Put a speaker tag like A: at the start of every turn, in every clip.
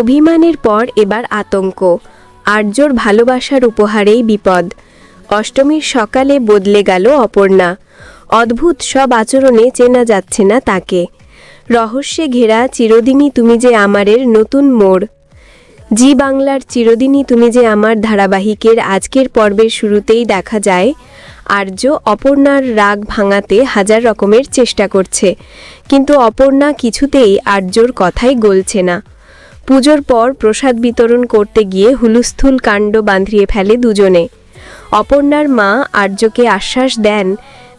A: অভিমানের পর এবার আতঙ্ক। আর্যর ভালোবাসার উপহারেই বিপদ। অষ্টমীর সকালে বদলে গেল অপর্ণা। অদ্ভুত সব আচরণে চেনা যাচ্ছে না তাকে। রহস্যে ঘেরা চিরদিনই তুমি যে আমারের নতুন মোড়। জি বাংলার চিরদিনই তুমি যে আমার ধারাবাহিকের আজকের পর্বের শুরুতেই দেখা যায়, আর্য অপর্ণার রাগ ভাঙাতে হাজার রকমের চেষ্টা করছে। কিন্তু অপর্ণা কিছুতেই আর্যর কথাই গলছে না। পুজোর পর প্রসাদ বিতরণ করতে গিয়ে হুলুস্থুল কাণ্ড বাঁধিয়ে ফেলে দুজনে। অপর্ণার মা আর্যকে আশ্বাস দেন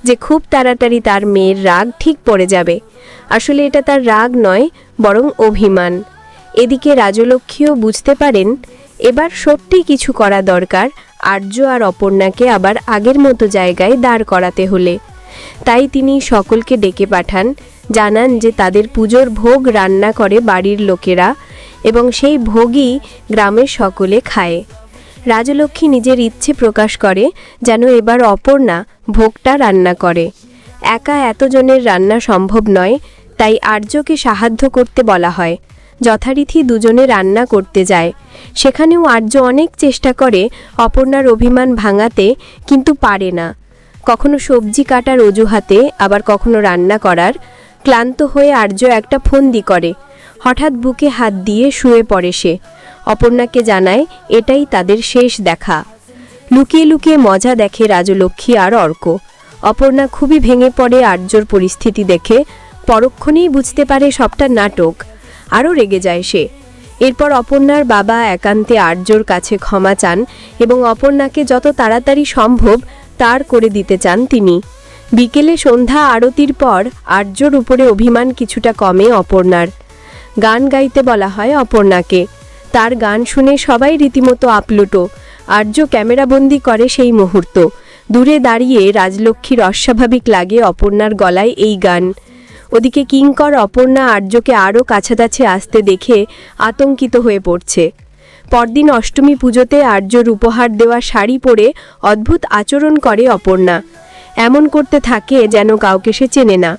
A: যে খুব তাড়াতাড়ি তার মেয়ের রাগ ঠিক পড়ে যাবে। আসলে এটা তার রাগ নয়, বরং অভিমান। এদিকে রাজলক্ষ্মীও বুঝতে পারেন, এবার সত্যি কিছু করা দরকার আর্য আর অপর্ণাকে আবার আগের মতো জায়গায় দাঁড় করাতে হলে। তাই তিনি সকলকে ডেকে পাঠান, জানান যে তাদের পুজোর ভোগ রান্না করে বাড়ির লোকেরা এবং সেই ভোগই গ্রামের সকলে খায়। রাজলক্ষ্মী নিজের ইচ্ছে প্রকাশ করে যেন এবার অপর্ণা ভোগটা রান্না করে। একা এতজনের রান্না সম্ভব নয়, তাই আর্যকে সাহায্য করতে বলা হয়। যথারীতি দুজনে রান্না করতে যায়। সেখানেও আর্য অনেক চেষ্টা করে অপর্ণার অভিমান ভাঙাতে, কিন্তু পারে না। কখনো সবজি কাটার অজুহাতে, আবার কখনো রান্না করার। ক্লান্ত হয়ে আর্য একটা ফন্দি করে। হঠাৎ বুকে হাত দিয়ে শুয়ে পড়ে সে। অপর্ণাকে জানায়, এটাই তাদের শেষ দেখা। লুকিয়ে লুকিয়ে মজা দেখে রাজলক্ষ্মী আর অর্ক। অপর্ণা খুবই ভেঙে পড়ে আর্যর পরিস্থিতি দেখে, পরক্ষণেই বুঝতে পারে সবটা নাটক। আরও রেগে যায় সে। এরপর অপর্ণার বাবা একান্তে আর্যর কাছে ক্ষমা চান এবং অপর্ণাকে যত তাড়াতাড়ি সম্ভব তার করে দিতে চান তিনি। বিকেলে সন্ধ্যা আরতির পর আর্যর উপরে অভিমান কিছুটা কমে অপর্ণার। গান গাইতে বলা হয় অপর্ণাকে। তার গান শুনে সবাই রীতিমতো আপ্লুটো আর্য ক্যামেরাবন্দি করে সেই মুহূর্ত। দূরে দাঁড়িয়ে রাজলক্ষ্মীর অস্বাভাবিক লাগে অপর্ণার গলায় এই গান। ওদিকে কিঙ্কর অপর্ণা আর্যকে আরও কাছাকাছি আসতে দেখে আতঙ্কিত হয়ে পড়ছে। পরদিন অষ্টমী পুজোতে আর্যর উপহার দেওয়া শাড়ি পরে অদ্ভুত আচরণ করে অপর্ণা। এমন করতে থাকে যেন কাউকে সে চেনে না।